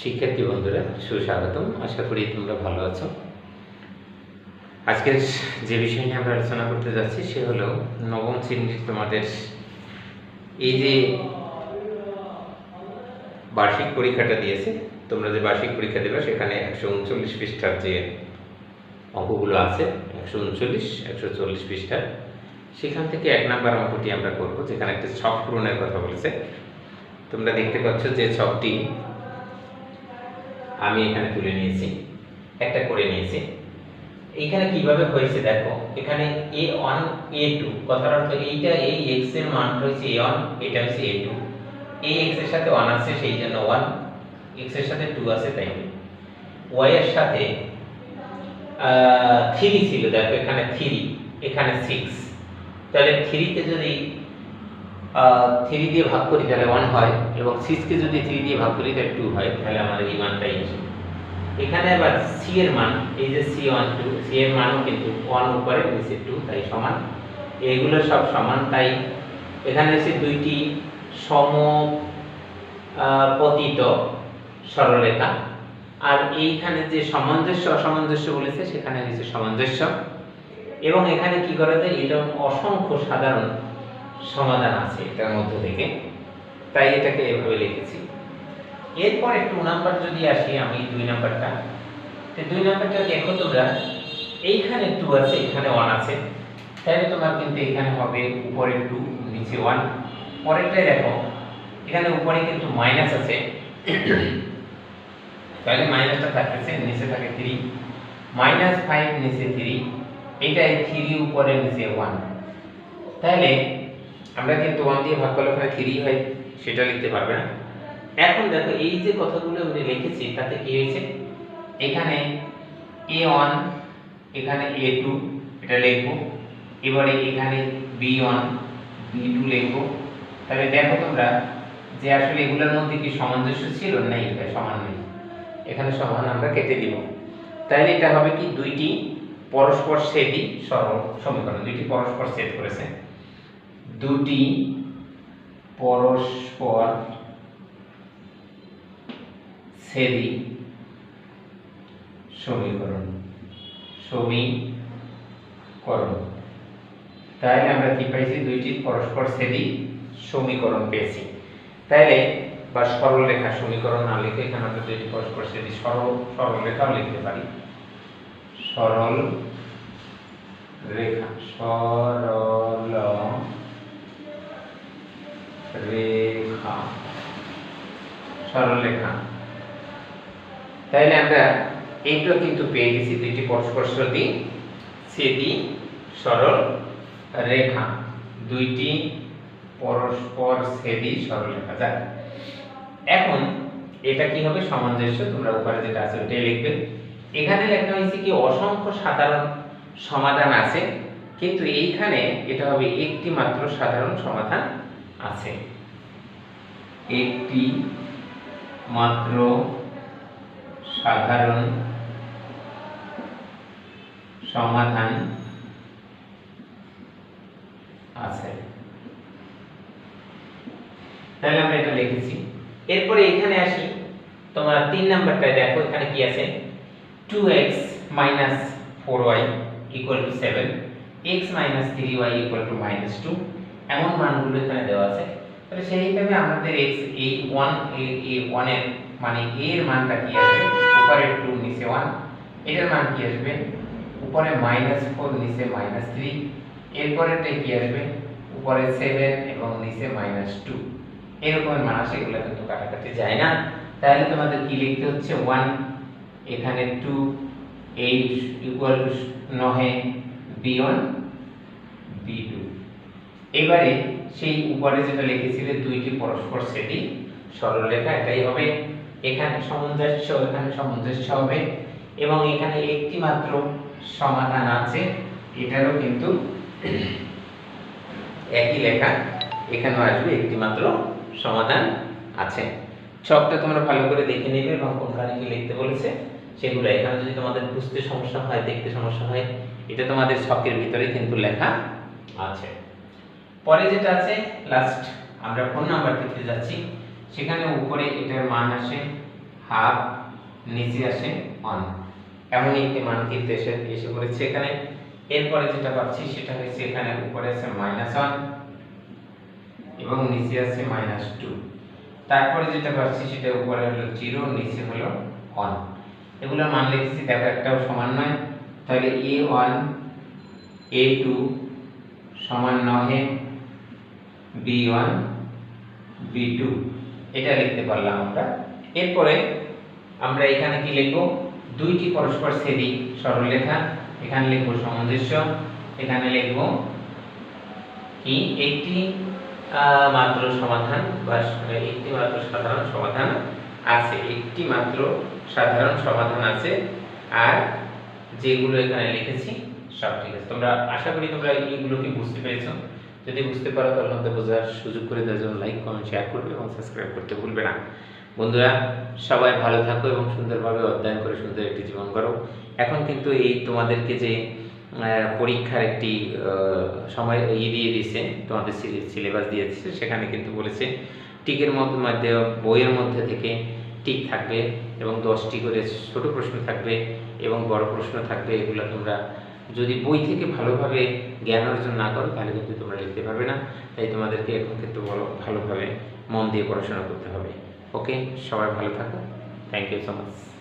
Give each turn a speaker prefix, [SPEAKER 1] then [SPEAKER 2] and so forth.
[SPEAKER 1] শিক্ষার্থী বন্ধুরা, সুস্বাগতম। আশা করি তোমরা ভালো আছো। আজকের যে বিষয় নিয়ে আমরা আলোচনা করতে যাচ্ছি, সে হলো নবম শ্রেণির তোমাদের এই যে বার্ষিক পরীক্ষাটা দিয়েছে, তোমরা যে বার্ষিক পরীক্ষা দেবে, সেখানে একশো উনচল্লিশ পৃষ্ঠার যে অঙ্কগুলো আছে, একশো উনচল্লিশ, একশো চল্লিশ পৃষ্ঠার, সেখান থেকে এক নাম্বার অঙ্কটি আমরা করব, যেখানে একটা ছক পূরণের কথা বলেছে। তোমরা দেখতে পাচ্ছ যে ছকটি আমি এখানে তুলে নিয়েছি, একটা করে নিয়েছি। এখানে কীভাবে হয়েছে দেখো, এখানে এ ওয়ান এ টু কথার অর্থ এইটা এই এক্সের মান হয়েছে এ ওয়ান এটা হচ্ছে এ টু এই এক্সের সাথে ওয়ান আছে, সেই জন্য ওয়ান এক্সের সাথে টু আছে, তাই ওয়াই এর সাথে থ্রি ছিল, দেখো, এখানে থ্রি এখানে সিক্স তাহলে থ্রিতে যদি থ্রি দিয়ে ভাগ করি, তাহলে ওয়ান হয়, এবং সিক্সকে যদি থ্রি দিয়ে ভাগ করি, তাহলে টু হয়, তাহলে আমাদের এই মানটাই এখানে আবার সি এর মান, এই যে সি ওয়ান টু সি এর মানও কিন্তু ওয়ান উপরে নিচে টু তাই সমান। এগুলো সব সমান, তাই এখানে এসে দুইটি সম পতিত সরলরেখা। আর এইখানে যে সামঞ্জস্য, অসামঞ্জস্য বলেছে, সেখানে হয়েছে সামঞ্জস্য। এবং এখানে কি করা যায়? এরকম অসংখ্য সাধারণ সমাধান আছে এটার মধ্য থেকে। তাই এটাকে এভাবে লিখেছি। এরপর একটু নাম্বার যদি আসি, আমি দুই নাম্বারটা। তো দুই নাম্বারটা দেখো তোমরা, এইখানে টু আছে, এখানে ওয়ান আছে। তাহলে তোমার কিন্তু এখানে হবে উপরে টু নিচে ওয়ান পরেরটাই দেখো, এখানে উপরে কিন্তু মাইনাস আছে। তাহলে মাইনাসটা থাকতেছে, নিচে থাকে থ্রি মাইনাস ফাইভ নিচে থ্রি এটাই থ্রি উপরে, নিচে ওয়ান তাহলে আমরা কিন্তু ওয়ান দিয়ে ভাগ করলে ওখানে থ্রি হয়, সেটা লিখতে পারবে না। এখন দেখো, এই যে কথাগুলো আমি লিখেছি তাতে কি হয়েছে? এখানে এ এখানে এ টু এটা লিখব। এবারে এখানে বি ওয়ান বি টু লিখব। তাহলে দেখো তোমরা যে আসলে এগুলোর মধ্যে কি সামঞ্জস্য ছিল? নেই এটা সমান নেই। এখানে সমান আমরা কেটে দিব। তাহলে এটা হবে কি? দুইটি পরস্পর ছেদি সরল সমীকরণ। দুইটি পরস্পর ছেদ করেছে। দুটি পরস্পর ছেদি সমীকরণ সমীকরণ। তাহলে আমরা কি পাইছি? দুইটি পরস্পর ছেদি সমীকরণ পেয়েছি। তাহলে বা সরলরেখা সমীকরণ না লিখে এখানে আমরা দুইটি পরস্পর ছেদি সরল, সরলরেখাও লিখতে পারি। সরল রেখা সরল রেখা সরল তাইলে আমরা এইটা কিন্তু পেয়ে গেছি দুইটি পরস্পর সদি ছেদি, সরল রেখা। দুইটি পরস্পর ছেদি, সরল রেখা। যাক, এখন এটা কি হবে? সামঞ্জস্য, তোমরা উপরে যেটা আছে ওটাই লিখবে। এখানে লেখা হয়েছে কি, অসংখ্য সাধারণ সমাধান আছে, কিন্তু এইখানে এটা হবে একটি মাত্র সাধারণ সমাধান আছে। একটি মাত্র সাধারণ সমাধান আছে। তাহলে আমরা এটা লিখেছি। এরপরে এখানে আসি। তোমার তিন নাম্বারটায় দেখো, এখানে কি আছে? 2x minus 4y equal to 7 x minus 3y equal to minus 2 এমন মানগুলো এখানে দেওয়া আছে। তাহলে সেই হিসাবে আমাদের x এই 1 এই এই 1 এর মানে a এর মানটা কি আসবে উপরে 2 নিচে 1 এটার মান কি আসবে? উপরে মাইনাস ফোর নিচে মাইনাস থ্রি এরপরেরটা কি আসবে? উপরে সেভেন এবং নিচে মাইনাস টু মান আসে, এগুলো কিন্তু কাটাকাটি যায় না। তাহলে তোমাদের কি লিখতে হচ্ছে? ওয়ান এখানে টু এইট ইকুয়াল টু নহে বি ওয়ান বি টু এবারে সেই উপরে যেটা লিখেছিলে, দুইটি পরস্পর সেটি সরলরেখা, এটাই হবে এখানে সামঞ্জস্য এখানে সামঞ্জস্য হবে এবং এখানে একটি মাত্র সমাধান আছে। এটারও কিন্তু একই লেখা। এখানেও আসবে একটি মাত্র সমাধান আছে। ছকটা তোমরা ভালো করে দেখে নেবে এবং কোনখানে কি লিখতে বলেছে। সেগুলো এখানে যদি তোমাদের বুঝতে সমস্যা হয়, দেখতে সমস্যা হয়, এটা তোমাদের ছকের ভিতরে কিন্তু লেখা আছে। পরে যেটা আছে লাস্ট আমরা ফোন নাম্বার দিতে যাচ্ছি? সেখানে উপরে এটার মান আসে হাফ নিচে আসে ওয়ান এমনই একটি মান কিন্তু এসে এসে পড়েছে এখানে। এরপরে যেটা পাচ্ছি সেটা হচ্ছে এখানে উপরে আছে মাইনাস ওয়ান এবং নিচে আছে মাইনাস টু তারপরে যেটা পাচ্ছি সেটা উপরে হলো জিরো নিচে হলো ওয়ান এগুলোর মান লিখেছি, দেখো একটাও সমান নয়। তাহলে এ ওয়ান এ টু সমান নহে বি ওয়ান বি টু এটা লিখতে পারলাম আমরা। এরপরে আমরা এখানে কি লিখব? দুইটি পরস্পর ছেদি সরলরেখা। এখানে লিখব সামঞ্জস্য। এখানে লিখব কি? একটি মাত্র সমাধান বা একটি মাত্র সাধারণ সমাধান আছে। একটি মাত্র সাধারণ সমাধান আছে। আর যেগুলো এখানে লিখেছি, সব ঠিক আছে। তোমরা, আশা করি তোমরা এইগুলোকে বুঝতে পেরেছ। যদি বুঝতে পারো তাহলে আমাদের বোঝার সুযোগ করে দেওয়ার জন্য লাইক কমেন্ট শেয়ার করবে এবং সাবস্ক্রাইব করতে ভুলবে না। বন্ধুরা, সবাই ভালো থাকো এবং সুন্দরভাবে অধ্যয়ন করে সুন্দর একটি জীবন করো এখন কিন্তু এই তোমাদেরকে যে পরীক্ষার একটি সময় ইয়ে দিয়ে দিয়েছে, তোমাদের সিলেবাস দিয়ে দিয়েছে, সেখানে কিন্তু বলেছে টিকের মধ্যে মধ্যে, বইয়ের মধ্যে থেকে টিক থাকবে এবং দশটি করে ছোট প্রশ্ন থাকবে এবং বড় প্রশ্ন থাকবে, এগুলো তোমরা যদি বই থেকে ভালোভাবে জ্ঞান অর্জন না করো, তাহলে কিন্তু তোমরা লিখতে পারবে না। তাই তোমাদেরকে এখন কিন্তু বলো, ভালোভাবে মন দিয়ে পড়াশোনা করতে হবে। ওকে? সবাই ভালো থাকো। Thank you so much